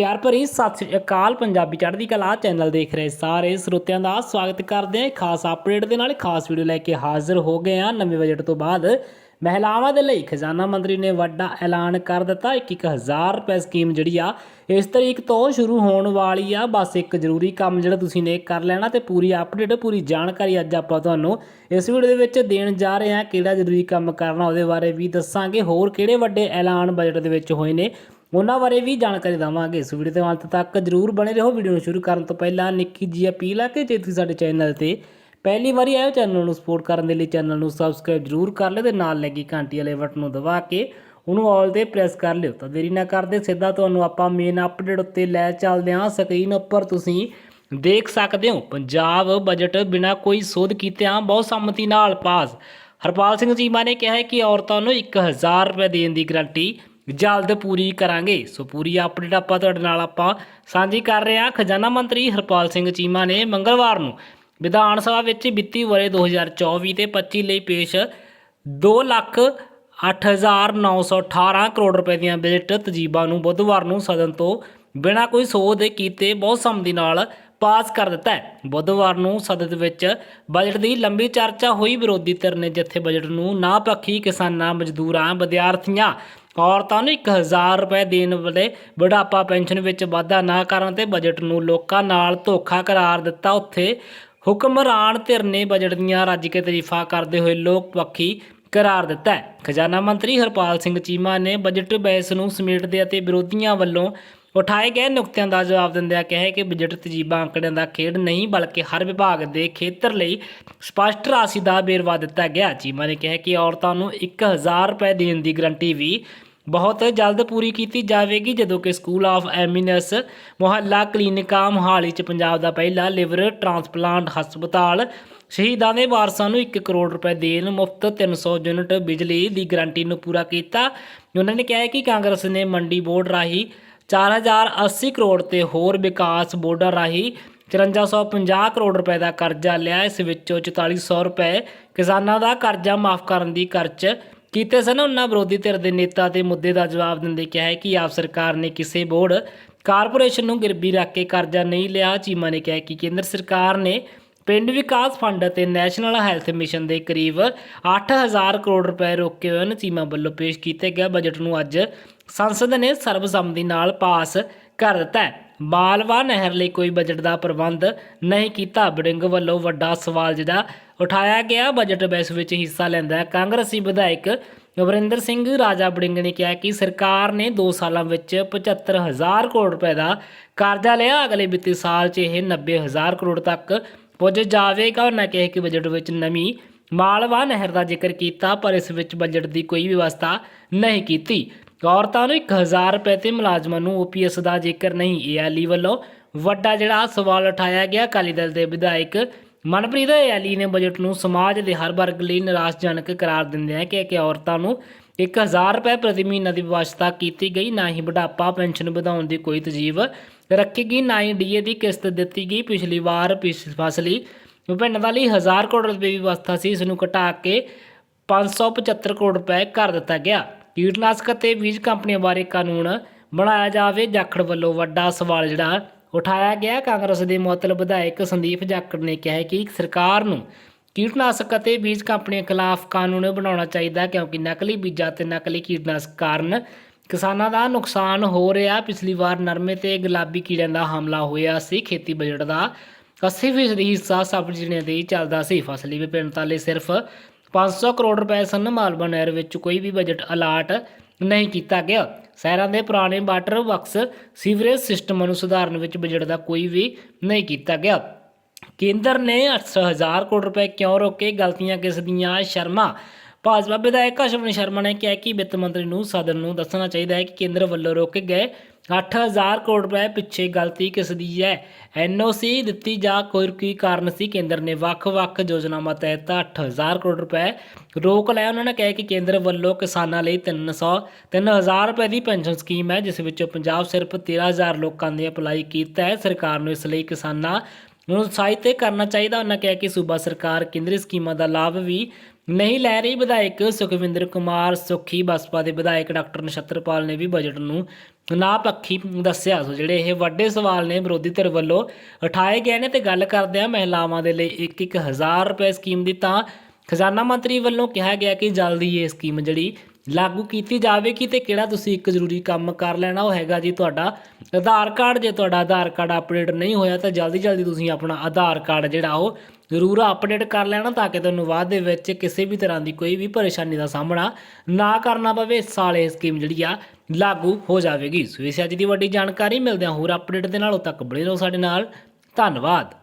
ਪਿਆਰ ਭਰੀ ਸਤਿ ਸ੍ਰੀ ਅਕਾਲ। ਪੰਜਾਬੀ ਚੜ੍ਹਦੀ ਕਲਾ ਚੈਨਲ ਦੇਖ ਰਹੇ ਸਾਰੇ ਸਰੋਤਿਆਂ ਦਾ ਸਵਾਗਤ ਕਰਦੇ ਹਾਂ। ਖਾਸ ਅਪਡੇਟ ਦੇ ਨਾਲ ਖਾਸ ਵੀਡੀਓ ਲੈ ਕੇ ਹਾਜ਼ਰ ਹੋ ਗਏ ਹਾਂ। ਨਵੇਂ ਬਜਟ ਤੋਂ ਬਾਅਦ ਮਹਿਲਾਵਾਂ ਦੇ ਲਈ ਖਜ਼ਾਨਾ ਮੰਤਰੀ ਨੇ ਵੱਡਾ ਐਲਾਨ ਕਰ ਦਿੱਤਾ। 21000 ਰੁਪਏ ਸਕੀਮ ਜਿਹੜੀ ਆ, ਇਸ ਤਰੀਕ ਤੋਂ ਸ਼ੁਰੂ ਹੋਣ ਵਾਲੀ ਆ। ਬਸ ਇੱਕ ਜ਼ਰੂਰੀ ਕੰਮ ਜਿਹੜਾ ਤੁਸੀਂ ਨੇ ਕਰ ਲੈਣਾ ਤੇ ਪੂਰੀ ਅਪਡੇਟ ਪੂਰੀ ਜਾਣਕਾਰੀ ਅੱਜ ਆਪਾਂ ਤੁਹਾਨੂੰ ਇਸ ਵੀਡੀਓ ਦੇ ਵਿੱਚ ਦੇਣ ਜਾ ਰਹੇ ਹਾਂ। ਕਿਹੜਾ ਜ਼ਰੂਰੀ ਕੰਮ ਕਰਨਾ ਉਹਦੇ ਬਾਰੇ ਵੀ ਦੱਸਾਂਗੇ। ਹੋਰ ਕਿਹੜੇ ਵੱਡੇ ਐਲਾਨ ਬਜਟ ਦੇ ਵਿੱਚ ਹੋਏ ਨੇ? ਉਹਨਾਂ ਬਾਰੇ ਵੀ ਜਾਣਕਾਰੀ ਦਵਾਂਗੇ। ਇਸ ਵੀਡੀਓ ਦੇ ਅੰਤ ਤੱਕ ਜਰੂਰ ਬਣੇ ਰਹੋ। ਵੀਡੀਓ ਨੂੰ ਸ਼ੁਰੂ ਕਰਨ ਤੋਂ ਪਹਿਲਾਂ ਨਿੱਕੀ ਜੀ ਅਪੀਲ ਆ ਕਿ ਜੇ ਤੁਸੀਂ ਸਾਡੇ ਚੈਨਲ ਤੇ ਪਹਿਲੀ ਵਾਰੀ ਆਏ ਹੋ ਚੈਨਲ ਨੂੰ ਸਪੋਰਟ ਕਰਨ ਦੇ ਲਈ ਚੈਨਲ ਨੂੰ ਸਬਸਕ੍ਰਾਈਬ ਜਰੂਰ ਕਰ ਲਿਓ ਤੇ ਨਾਲ ਲੱਗੀ ਘੰਟੀ ਵਾਲੇ ਬਟਨ ਨੂੰ ਦਬਾ ਕੇ ਉਹਨੂੰ ਆਲ ਤੇ ਪ੍ਰੈਸ ਕਰ ਲਿਓ। ਤਾਂ ਦੇਰੀ ਨਾ ਕਰਦੇ, ਸਿੱਧਾ ਤੁਹਾਨੂੰ ਆਪਾਂ ਮੇਨ ਅਪਡੇਟ ਉੱਤੇ ਲੈ ਚੱਲਦੇ ਹਾਂ। ਸਕਰੀਨ ਉੱਪਰ ਤੁਸੀਂ ਦੇਖ ਸਕਦੇ ਹੋ, ਪੰਜਾਬ ਬਜਟ ਬਿਨਾਂ ਕੋਈ ਸੋਧ ਕੀਤਿਆਂ ਬਹੁਤ ਸੰਮਤੀ ਨਾਲ ਪਾਸ। ਹਰਪਾਲ ਸਿੰਘ ਚੀਮਾ ਨੇ ਕਿਹਾ ਹੈ ਕਿ ਔਰਤਾਂ ਨੂੰ 1000 ਰੁਪਏ ਦੇਣ ਦੀ ਗਰੰਟੀ ਜਲਦ ਪੂਰੀ ਕਰਾਂਗੇ। ਸੋ ਪੂਰੀ ਅਪਡੇਟ ਆਪਾਂ ਤੁਹਾਡੇ ਨਾਲ ਆਪਾਂ ਸਾਂਝੀ ਕਰ ਰਹੇ ਹਾਂ। ਖਜ਼ਾਨਾ ਮੰਤਰੀ ਹਰਪਾਲ ਸਿੰਘ ਚੀਮਾ ਨੇ ਮੰਗਲਵਾਰ ਨੂੰ ਵਿਧਾਨ ਸਭਾ ਵਿੱਚ ਵਿੱਤੀ ਵਰੇ 2024 ਤੇ 25 ਲਈ ਪੇਸ਼ 2 ਲੱਖ 8918 ਕਰੋੜ ਰੁਪਏ ਦੀਆਂ ਬਜਟ ਤਜੀਬਾਂ ਨੂੰ ਬੁੱਧਵਾਰ ਨੂੰ ਸਦਨ ਤੋਂ ਬਿਨਾਂ ਕੋਈ ਸੋਧ ਦੇ ਕੀਤੇ ਬਹੁਤ ਸੰਮਤੀ ਨਾਲ ਪਾਸ ਕਰ ਦਿੱਤਾ ਹੈ। ਬੁੱਧਵਾਰ ਨੂੰ ਸਦਨ ਵਿੱਚ ਬਜਟ ਦੀ ਲੰਬੀ ਚਰਚਾ ਹੋਈ। ਵਿਰੋਧੀ ਧਿਰ ਨੇ ਜਿੱਥੇ ਬਜਟ ਨੂੰ ਨਾ ਪੱਖੀ ਕਿਸਾਨਾਂ, ਮਜ਼ਦੂਰਾਂ, ਵਿਦਿਆਰਥੀਆਂ ਔਰਤਾਂ ਨੂੰ 1000 ਰੁਪਏ ਦੇਣ ਵਾਲੇ ਬੁਢਾਪਾ ਪੈਨਸ਼ਨ ਵਿੱਚ ਵਾਧਾ ਨਾ ਕਰਨ ਤੇ ਬਜਟ ਨੂੰ ਲੋਕਾਂ ਨਾਲ ਧੋਖਾ ਕਰਾਰ ਦਿੱਤਾ। ਉੱਥੇ ਹੁਕਮਰਾਨ ਧਿਰ ਨੇ ਬਜਟ ਦੀਆਂ ਰੱਜ ਕੇ ਤਾਰੀਫਾਂ ਕਰਦੇ ਹੋਏ ਲੋਕ ਪੱਖੀ ਕਰਾਰ ਦਿੱਤਾ। ਹੈ ਖਜ਼ਾਨਾ ਮੰਤਰੀ ਹਰਪਾਲ ਸਿੰਘ ਚੀਮਾ ਨੇ ਬਜਟ ਬਹਿਸ ਨੂੰ ਸਮੇਟਦੇ ਅਤੇ ਵਿਰੋਧੀਆਂ ਵੱਲੋਂ ਉਠਾਏ ਗਏ ਨੁਕਤਿਆਂ ਦਾ ਜਵਾਬ ਦਿੰਦਿਆਂ ਕਿਹਾ ਕਿ ਬਜਟ ਤਜੀਬਾਂ ਅੰਕੜਿਆਂ ਦਾ ਖੇਡ ਨਹੀਂ, ਬਲਕਿ ਹਰ ਵਿਭਾਗ ਦੇ ਖੇਤਰ ਲਈ ਸਪਸ਼ਟ ਰਾਸ਼ੀ ਦਾ ਵੇਰਵਾ ਦਿੱਤਾ ਗਿਆ। ਚੀਮਾ ਨੇ ਕਿਹਾ ਕਿ ਔਰਤਾਂ ਨੂੰ 1000 ਰੁਪਏ ਦੇਣ ਦੀ ਗਰੰਟੀ ਵੀ ਬਹੁਤ ਜਲਦ ਪੂਰੀ ਕੀਤੀ ਜਾਵੇਗੀ, ਜਦੋਂ ਕਿ ਸਕੂਲ ਆਫ ਐਮਿਨਸ ਮੁਹੱਲਾ ਕਲੀਨਿਕਾਂ ਮੋਹਾਲੀ ਚ ਪੰਜਾਬ ਦਾ ਪਹਿਲਾ ਲਿਵਰ ਟ੍ਰਾਂਸਪਲਾਂਟ ਹਸਪਤਾਲ ਸ਼ਹੀਦਾਂ ਦੇ ਵਾਰਸਾਂ ਨੂੰ 1 ਕਰੋੜ ਰੁਪਏ ਦੇਣ ਮੁਫਤ 300 ਯੂਨਿਟ ਬਿਜਲੀ ਦੀ ਗਰੰਟੀ ਨੂੰ ਪੂਰਾ ਕੀਤਾ। ਉਹਨਾਂ ਨੇ ਕਿਹਾ ਕਿ ਕਾਂਗਰਸ ਨੇ ਮੰਡੀ ਬੋਰਡ ਰਾਹੀਂ 4080 ਕਰੋੜ ਤੇ ਹੋਰ ਵਿਕਾਸ ਬੋਰਡਾਂ ਰਾਹੀਂ 5450 ਕਰੋੜ ਰੁਪਏ ਦਾ ਕਰਜ਼ਾ ਲਿਆ। ਇਸ ਵਿੱਚੋਂ 4400 ਰੁਪਏ ਕਿਸਾਨਾਂ ਦਾ ਕਰਜ਼ਾ ਮਾਫ ਕਰਨ ਦੀ ਖਰਚ ਕੀਤੇ ਸਨ। ਉਹਨਾਂ ਵਿਰੋਧੀ ਧਿਰ ਦੇ ਨੇਤਾ ਤੇ ਮੁੱਦੇ ਦਾ ਜਵਾਬ ਦਿੰਦੇ ਕਿਹਾ ਹੈ ਕਿ ਆਪ ਸਰਕਾਰ ਨੇ ਕਿਸੇ ਬੋਰਡ, ਕਾਰਪੋਰੇਸ਼ਨ ਨੂੰ ਗਿਰਵੀ ਰੱਖ ਕੇ ਕਰਜ਼ਾ ਨਹੀਂ ਲਿਆ। ਚੀਮਾ ਨੇ ਕਿਹਾ ਕਿ ਕੇਂਦਰ ਸਰਕਾਰ ਨੇ ਪਿੰਡ ਵਿਕਾਸ ਫੰਡ ਅਤੇ ਨੈਸ਼ਨਲ ਹੈਲਥ ਮਿਸ਼ਨ ਦੇ ਕਰੀਬ 8000 ਕਰੋੜ ਰੁਪਏ ਰੋਕੇ ਹੋਏ ਹਨ। ਚੀਮਾ ਵੱਲੋਂ ਪੇਸ਼ ਕੀਤੇ ਗਏ ਬਜਟ ਨੂੰ ਅੱਜ ਸੰਸਦ ਨੇ ਸਰਬਸੰਮਤੀ ਨਾਲ ਪਾਸ ਕਰ ਦਿੱਤਾ ਹੈ। ਮਾਲਵਾ ਨਹਿਰ ਲਈ ਕੋਈ ਬਜਟ ਦਾ ਪ੍ਰਬੰਧ ਨਹੀਂ ਕੀਤਾ। ਬੜਿੰਗ ਵੱਲੋਂ ਵੱਡਾ ਸਵਾਲ ਜਿਹੜਾ ਉਠਾਇਆ ਗਿਆ। ਬਜਟ ਬਹਿਸ ਵਿੱਚ ਹਿੱਸਾ ਲੈਂਦਾ ਕਾਂਗਰਸੀ ਵਿਧਾਇਕ ਵਰਿੰਦਰ ਸਿੰਘ। ਰਾਜਾ ਬੜਿੰਗ ਨੇ ਕਿਹਾ ਕਿ ਸਰਕਾਰ ਨੇ 2 ਸਾਲਾਂ ਵਿੱਚ 75000 ਕਰੋੜ ਰੁਪਏ ਦਾ ਕਰਜ਼ਾ ਲਿਆ। ਅਗਲੇ ਵਿੱਤੀ ਸਾਲ 'ਚ ਇਹ 90000 ਕਰੋੜ ਤੱਕ ਪੁੱਜ ਜਾਵੇਗਾ। ਉਹਨਾਂ ਕਿਹਾ ਕਿ ਬਜਟ ਵਿੱਚ ਨਵੀਂ ਮਾਲਵਾ ਨਹਿਰ ਦਾ ਜ਼ਿਕਰ ਕੀਤਾ, ਪਰ ਇਸ ਵਿੱਚ ਬਜਟ ਦੀ ਕੋਈ ਵਿਵਸਥਾ ਨਹੀਂ ਕੀਤੀ। ਔਰਤਾਂ ਨੂੰ 1000 ਰੁਪਏ ਤੇ ਮੁਲਾਜ਼ਮਾਂ ਨੂੰ ਓਪੀਐਸ ਦਾ ਜ਼ਿਕਰ ਨਹੀਂ ਏਐਲਈ ਵੱਲੋਂ ਵੱਡਾ ਜਿਹੜਾ ਸਵਾਲ ਉਠਾਇਆ ਗਿਆ। ਅਕਾਲੀ ਦਲ ਦੇ ਵਿਧਾਇਕ ਮਨਪ੍ਰੀਤ ਏਐਲਈ ਨੇ ਬਜਟ ਨੂੰ ਸਮਾਜ ਦੇ ਹਰ ਵਰਗ ਲਈ ਨਿਰਾਸ਼ਜਨਕ ਕਰਾਰ ਦਿੰਦਿਆਂ ਕਿ ਕਿ ਔਰਤਾਂ ਨੂੰ 1000 ਰੁਪਏ ਪ੍ਰਤੀ ਮਹੀਨਾ ਦੀ ਵਿਵਸਥਾ ਕੀਤੀ ਗਈ। ਨਾ ਹੀ ਬੁਢਾਪਾ, ਪੈਨਸ਼ਨ ਵਧਾਉਣ ਦੀ ਕੋਈ ਤਜੀਬ ਰੱਖੀ ਗਈ, ਨਾ ਹੀ ਡੀਏ ਦੀ ਕਿਸ਼ਤ ਦਿੱਤੀ ਗਈ। ਪਿਛਲੀ ਵਾਰ ਪਿਛ- ਫਸਲੀ ਵਿਭਿੰਨਤਾ ਲਈ 1000 ਕਰੋੜ ਰੁਪਏ ਦੀ ਵਿਵਸਥਾ ਸੀ। ਇਸ ਨੂੰ ਘਟਾ ਕੇ 575 ਕਰੋੜ ਰੁਪਏ ਕਰ ਦਿੱਤਾ ਗਿਆ। ਕੀਟਨਾਸ਼ਕ ਅਤੇ ਬੀਜ ਕੰਪਨੀਆਂ ਬਾਰੇ ਕਾਨੂੰਨ ਬਣਾਇਆ ਜਾਵੇ। ਜਾਖੜ ਵੱਲੋਂ ਵੱਡਾ ਸਵਾਲ ਜਿਹੜਾ ਉਠਾਇਆ ਗਿਆ। ਕਾਂਗਰਸ ਦੇ ਮੁਅੱਤਲ ਵਿਧਾਇਕ ਸੰਦੀਪ ਜਾਖੜ ਨੇ ਕਿਹਾ ਕਿ ਸਰਕਾਰ ਨੂੰ ਕੀਟਨਾਸ਼ਕ ਅਤੇ ਬੀਜ ਕੰਪਨੀਆਂ ਖਿਲਾਫ ਕਾਨੂੰਨ ਬਣਾਉਣਾ ਚਾਹੀਦਾ ਕਿਉਂਕਿ ਨਕਲੀ ਬੀਜਾਂ ਤੇ ਨਕਲੀ ਕੀਟਨਾਸ਼ਕ ਕਾਰਨ ਕਿਸਾਨਾਂ ਦਾ ਨੁਕਸਾਨ ਹੋ ਰਿਹਾ। ਪਿਛਲੀ ਵਾਰ ਨਰਮੇ ਤੇ ਗੁਲਾਬੀ ਕੀੜਿਆਂ ਦਾ ਹਮਲਾ ਹੋਇਆ ਸੀ। ਖੇਤੀ ਬਜਟ ਦਾ 80% ਹਿੱਸਾ ਸਬਜ਼ੀਆਂ ਤੇ ਹੀ ਚੱਲਦਾ ਸੀ। ਫਸਲੀ ਵਿਭਿੰਨਤਾ ਲਈ ਸਿਰਫ 500 ਕਰੋੜ ਰੁਪਏ ਸਨ ਮਾਲਵਾ ਨਹਿਰ ਵਿੱਚ ਕੋਈ ਵੀ ਬਜਟ ਅਲਾਟ ਨਹੀਂ ਕੀਤਾ ਗਿਆ। ਸ਼ਹਿਰਾਂ ਦੇ ਪੁਰਾਣੇ ਵਾਟਰ ਬਕਸ ਸੀਵਰੇਜ ਸਿਸਟਮ ਨੂੰ ਸੁਧਾਰਨ ਵਿੱਚ ਬਜਟ ਦਾ ਕੋਈ ਵੀ ਨਹੀਂ ਕੀਤਾ ਗਿਆ। ਕੇਂਦਰ ਨੇ 8000 ਕਰੋੜ ਰੁਪਏ ਕਿਉਂ ਰੋਕੇ? ਗਲਤੀਆਂ ਕਿਸ ਦੀਆਂ? ਸ਼ਰਮਾ। ਭਾਜਪਾ ਵਿਧਾਇਕ ਅਸ਼ਵਨੀ ਸ਼ਰਮਾ ਨੇ ਕਿਹਾ ਕਿ ਵਿੱਤ ਮੰਤਰੀ ਨੂੰ ਸਦਨ ਨੂੰ ਦੱਸਣਾ ਚਾਹੀਦਾ ਹੈ ਕਿ ਕੇਂਦਰ ਵੱਲੋਂ ਰੋਕੇ ਗਏ 8000 ਕਰੋੜ ਰੁਪਏ ਪਿੱਛੇ ਗਲਤੀ ਕਿਸ ਦੀ ਹੈ? ਐਨਓਸੀ ਦਿੱਤੀ ਜਾ ਕੋਈ ਕੀ ਕਾਰਨ ਸੀ? ਕੇਂਦਰ ਨੇ ਵੱਖ-ਵੱਖ ਯੋਜਨਾਵਾਂ ਤਹਿਤ 8000 ਕਰੋੜ ਰੁਪਏ ਰੋਕ ਲਿਆ। ਉਹਨਾਂ ਨੇ ਕਿਹਾ ਕਿ ਕੇਂਦਰ ਵੱਲੋਂ ਕਿਸਾਨਾਂ ਲਈ 300 3000 ਰੁਪਏ ਦੀ ਪੈਨਸ਼ਨ ਸਕੀਮ ਹੈ, ਜਿਸ ਵਿੱਚੋਂ ਪੰਜਾਬ ਸਿਰਫ 13000 ਲੋਕਾਂ ਨੇ ਅਪਲਾਈ ਕੀਤਾ ਹੈ। ਸਰਕਾਰ ਨੂੰ ਇਸ ਲਈ ਕਿਸਾਨਾਂ ਨੂੰ ਉਤਸ਼ਾਹਿਤ ਕਰਨਾ ਚਾਹੀਦਾ। ਉਹਨਾਂ ਕਿਹਾ ਕਿ ਸੂਬਾ ਸਰਕਾਰ ਕੇਂਦਰੀ ਸਕੀਮਾਂ ਦਾ ਲਾਭ ਵੀ ਨਹੀਂ ਲੈ ਰਹੀ। ਵਿਧਾਇਕ ਸੁਖਵਿੰਦਰ ਕੁਮਾਰ ਸੁਖੀ, ਬਸਪਾ ਦੇ ਵਿਧਾਇਕ ਡਾਕਟਰ ਨਛੱਤਰਪਾਲ ਨੇ ਵੀ ਬਜਟ ਨੂੰ ਨਾ ਪੱਖੀ ਦੱਸਿਆ। ਸੋ ਜਿਹੜੇ ਇਹ ਵੱਡੇ ਸਵਾਲ ਨੇ ਵਿਰੋਧੀ ਧਿਰ ਵੱਲੋਂ ਉਠਾਏ ਗਏ ਨੇ ਤੇ ਗੱਲ ਕਰਦੇ ਆ ਮਹਿਲਾਵਾਂ ਦੇ ਲਈ 1-1000 ਰੁਪਏ ਸਕੀਮ ਦੀ ਤਾਂ ਖਜ਼ਾਨਾ ਮੰਤਰੀ ਵੱਲੋਂ ਕਿਹਾ ਗਿਆ ਕਿ ਜਲਦੀ ਇਹ ਸਕੀਮ ਜਿਹੜੀ ਲਾਗੂ ਕੀਤੀ ਜਾਵੇਗੀ ਤੇ ਕਿਹੜਾ ਤੁਸੀਂ ਇੱਕ ਜ਼ਰੂਰੀ ਕੰਮ ਕਰ ਲੈਣਾ, ਉਹ ਹੈਗਾ ਜੀ ਤੁਹਾਡਾ ਆਧਾਰ ਕਾਰਡ। ਜੇ ਤੁਹਾਡਾ ਆਧਾਰ ਕਾਰਡ ਅਪਡੇਟ ਨਹੀਂ ਹੋਇਆ ਤਾਂ ਜਲਦੀ ਜਲਦੀ ਤੁਸੀਂ ਆਪਣਾ ਆਧਾਰ ਕਾਰਡ ਜਿਹੜਾ ਉਹ ਜ਼ਰੂਰ ਅਪਡੇਟ ਕਰ ਲੈਣਾ ਤਾਂ ਕਿ ਤੁਹਾਨੂੰ ਬਾਅਦ ਦੇ ਵਿੱਚ ਕਿਸੇ ਵੀ ਤਰ੍ਹਾਂ ਦੀ ਕੋਈ ਵੀ ਪਰੇਸ਼ਾਨੀ ਦਾ ਸਾਹਮਣਾ ਨਾ ਕਰਨਾ ਪਵੇ। ਇਸ ਸਾਲ ਇਹ ਸਕੀਮ ਜਿਹੜੀ ਆ ਲਾਗੂ ਹੋ ਜਾਵੇਗੀ। ਸੋ ਇਸ ਅੱਜ ਦੀ ਵੱਡੀ ਜਾਣਕਾਰੀ ਮਿਲਦਿਆਂ ਹੋਰ ਅਪਡੇਟ ਦੇ ਨਾਲ। ਉਹ ਤੱਕ ਬਣੇ ਰਹੋ ਸਾਡੇ ਨਾਲ। ਧੰਨਵਾਦ।